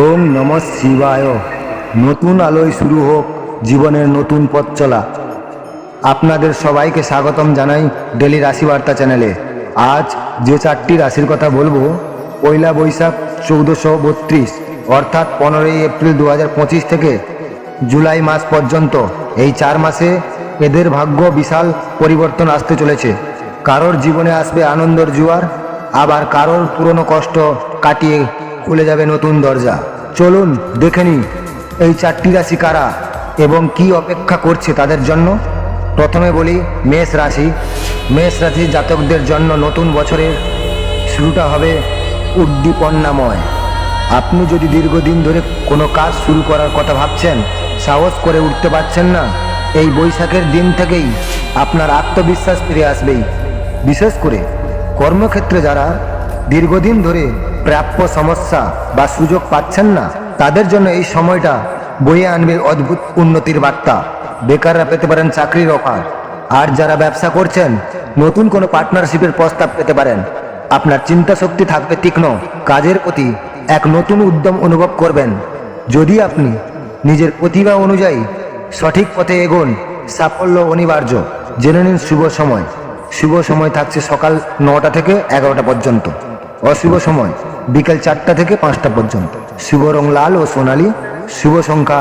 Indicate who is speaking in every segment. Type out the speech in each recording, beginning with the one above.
Speaker 1: ওম নম শিবায়। নতুন আলোয় শুরু হোক জীবনের নতুন পথ চলা। আপনাদের সবাইকে স্বাগতম জানাই ডেলি রাশি বার্তা চ্যানেলে। আজ যে চারটি রাশির কথা বলব, পয়লা বৈশাখ চৌদ্দশো বত্রিশ, অর্থাৎ পনেরোই এপ্রিল দু থেকে জুলাই মাস পর্যন্ত। এই চার মাসে এদের ভাগ্য বিশাল পরিবর্তন আসতে চলেছে। কারোর জীবনে আসবে আনন্দের জোয়ার, আবার কারোর পুরনো কষ্ট কাটিয়ে খুলে যাবে নতুন দরজা। চলুন, দেখে নিই এই চারটি রাশি কারা এবং কি অপেক্ষা করছে তাদের জন্য। প্রথমে বলি মেষ রাশি। মেষ রাশি জাতকদের জন্য নতুন বছরের শুরুটা হবে উদ্দীপন্নাময় আপনি যদি দীর্ঘদিন ধরে কোনো কাজ শুরু করার কথা ভাবছেন, সাহস করে উঠতে পারছেন না, এই বৈশাখের দিন থেকেই আপনার আত্মবিশ্বাস ফিরে আসবেই। বিশেষ করে কর্মক্ষেত্রে যারা দীর্ঘদিন ধরে প্রাপ্য সমস্যা বা সুযোগ পাচ্ছেন না, তাদের জন্য এই সময়টা বয়ে আনবে অদ্ভুত উন্নতির বার্তা। বেকাররা পেতে পারেন চাকরির অফার। আর যারা ব্যবসা করছেন, নতুন কোনো পার্টনারশিপের প্রস্তাব পেতে পারেন। আপনার চিন্তা শক্তি থাকবে তীক্ষ্ণ। কাজের প্রতি এক নতুন উদ্যম অনুভব করবেন। যদি আপনি নিজের প্রতিভা অনুযায়ী সঠিক পথে এগোন, সাফল্য অনিবার্য। জেনে নিন শুভ সময়। শুভ সময় থাকছে সকাল নটা থেকে এগারোটা পর্যন্ত। অশুভ সময় বিকেল চারটা থেকে পাঁচটা পর্যন্ত। শুভ রং লাল ও সোনালী, শুভ সংখ্যা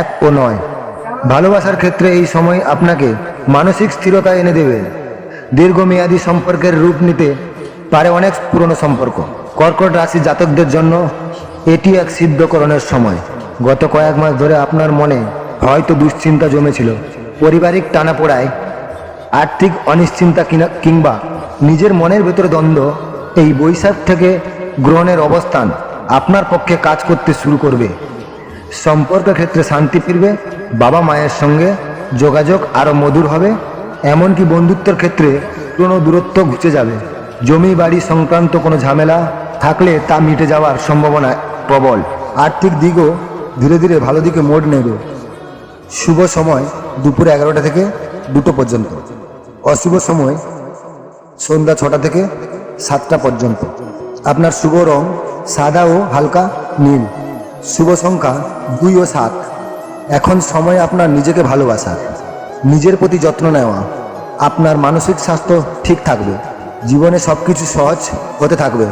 Speaker 1: এক ও নয়। ভালোবাসার ক্ষেত্রে এই সময় আপনাকে মানসিক স্থিরতা এনে দেবে। দীর্ঘমেয়াদী সম্পর্কের রূপ নিতে পারে অনেক পুরনো সম্পর্ক। কর্কট রাশি জাতকদের জন্য এটি এক সিদ্ধকরণের সময়। গত কয়েক মাস ধরে আপনার মনে হয়তো দুশ্চিন্তা জমেছিল। পারিবারিক টানাপোড়ায় আর্থিক অনিশ্চিন্তা কিংবা নিজের মনের ভেতরে দ্বন্দ্ব, এই বৈশাখ থেকে গ্রহণের অবস্থান আপনার পক্ষে কাজ করতে শুরু করবে। সম্পর্ক ক্ষেত্রে শান্তি ফিরবে, বাবা মায়ের সঙ্গে যোগাযোগ আরও মধুর হবে, এমনকি বন্ধুত্বের ক্ষেত্রে কোনো দূরত্ব ঘুচে যাবে। জমি বাড়ি সংক্রান্ত কোনো ঝামেলা থাকলে তা মিটে যাওয়ার সম্ভাবনা প্রবল। আর্থিক দিকও ধীরে ধীরে ভালো দিকে মোড় নেবে। শুভ সময় দুপুর এগারোটা থেকে দুটো পর্যন্ত। অশুভ সময় সন্ধ্যা ছটা থেকে সাতটা পর্যন্ত। আপনার শুভ রং সাদা ও হালকা নীল। শুভ সংখ্যা দুই ও সাত। এখন সময় আপনার নিজেকে ভালোবাসা। নিজের প্রতি যত্ন নেওয়া। আপনার মানসিক স্বাস্থ্য ঠিক থাকবে। জীবনে সব কিছু সহজ হতে থাকবে।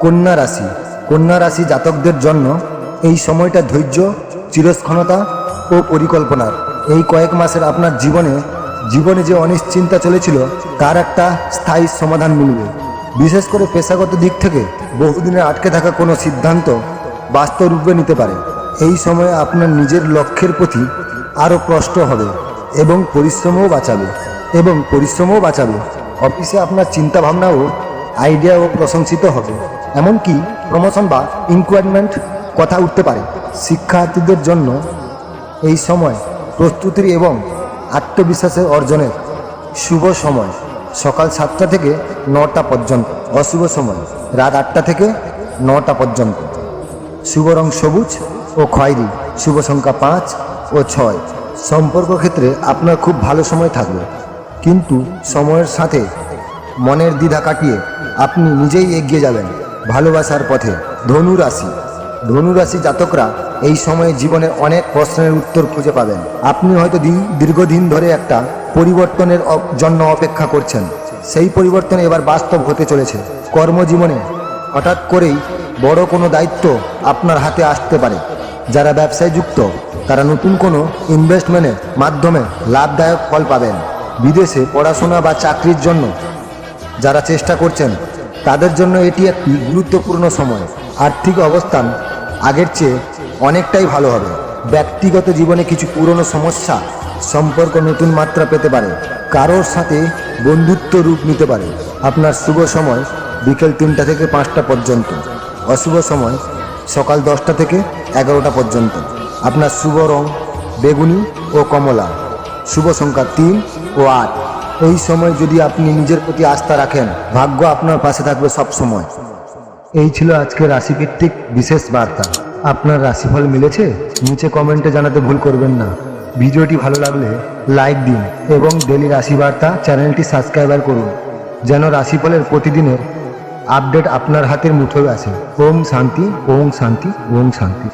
Speaker 1: কন্যা রাশি। কন্যা রাশি জাতকদের জন্য এই সময়টা ধৈর্য চিরস্খনতা ও পরিকল্পনার। এই কয়েক মাসের আপনার জীবনে জীবনে যে অনিশ্চিন্তা চলেছিল, তার একটা স্থায়ী সমাধান মিলবে। বিশেষ করে পেশাগত দিক থেকে বহুদিনের আটকে থাকা কোনো সিদ্ধান্ত বাস্তব রূপে নিতে পারে। এই সময়ে আপনার নিজের লক্ষ্যের প্রতি আরও কষ্ট হবে এবং পরিশ্রমও বাঁচাবে এবং পরিশ্রমও বাঁচাবে। অফিসে আপনার চিন্তা ভাবনাও আইডিয়াও প্রশংসিত হবে। এমনকি প্রমোশন বা ইনকোয়ারমেন্ট কথা উঠতে পারে। শিক্ষার্থীদের জন্য এই সময় প্রস্তুতির এবং আত্মবিশ্বাসের অর্জনের শুভ সময়। সকাল সাতটা থেকে নটা পর্যন্ত। অশুভ সময়। রাত আটটা থেকে নটা পর্যন্ত। শুভ রং সবুজ ও খয়েরি। শুভ সংখ্যা পাঁচ ও ছয়। সম্পর্ক ক্ষেত্রে আপনার খুব ভালো সময় থাকবে। কিন্তু সময়ের সাথে মনের দ্বিধা কাটিয়ে আপনি নিজেই এগিয়ে যাবেন ভালোবাসার পথে। ধনু রাশি। ধনু রাশি জাতকরা এই সময়ে জীবনের অনেক প্রশ্নের উত্তর খুঁজে পাবেন। আপনি হয়তো দীর্ঘদিন ধরে একটা পরিবর্তনের জন্য অপেক্ষা করছেন। সেই পরিবর্তন এবার বাস্তব হতে চলেছে। কর্মজীবনে হঠাৎ করেই বড় কোনো দায়িত্ব আপনার হাতে আসতে পারে। যারা ব্যবসায় যুক্ত, তারা নতুন কোনো ইনভেস্টমেন্টের মাধ্যমে লাভদায়ক ফল পাবেন। বিদেশে পড়াশোনা বা চাকরির জন্য যারা চেষ্টা করছেন, তাদের জন্য এটি একটি গুরুত্বপূর্ণ সময়। আর্থিক অবস্থান আগের চেয়ে অনেকটাই ভালো হবে। ব্যক্তিগত জীবনে কিছু পুরনো সমস্যা সম্পর্ক নতুন মাত্রা পেতে পারে। কারোর সাথে বন্ধুত্ব রূপ নিতে পারে। আপনার শুভ সময় বিকেল তিনটা থেকে পাঁচটা পর্যন্ত। অশুভ সময় সকাল দশটা থেকে এগারোটা পর্যন্ত। আপনার শুভ রং বেগুনি ও কমলা। শুভ সংখ্যা তিন ও আট। এই সময় যদি আপনি নিজের প্রতি আস্থা রাখেন, ভাগ্য আপনার পাশে থাকবে সব সময় এই ছিল আজকে রাশিভিত্তিক বিশেষ বার্তা। আপনার রাশিফল মিলেছে? নিচে কমেন্টে জানাতে ভুল করবেন না। ভিডিওটি ভালো লাগলে লাইক দিন এবং ডেলি রাশি বার্তা চ্যানেলটি সাবস্ক্রাইবার করুন, যেন রাশিফলের প্রতিদিনের আপডেট আপনার হাতের মুঠোয় আছে ওম শান্তি ওম শান্তি ওম শান্তি।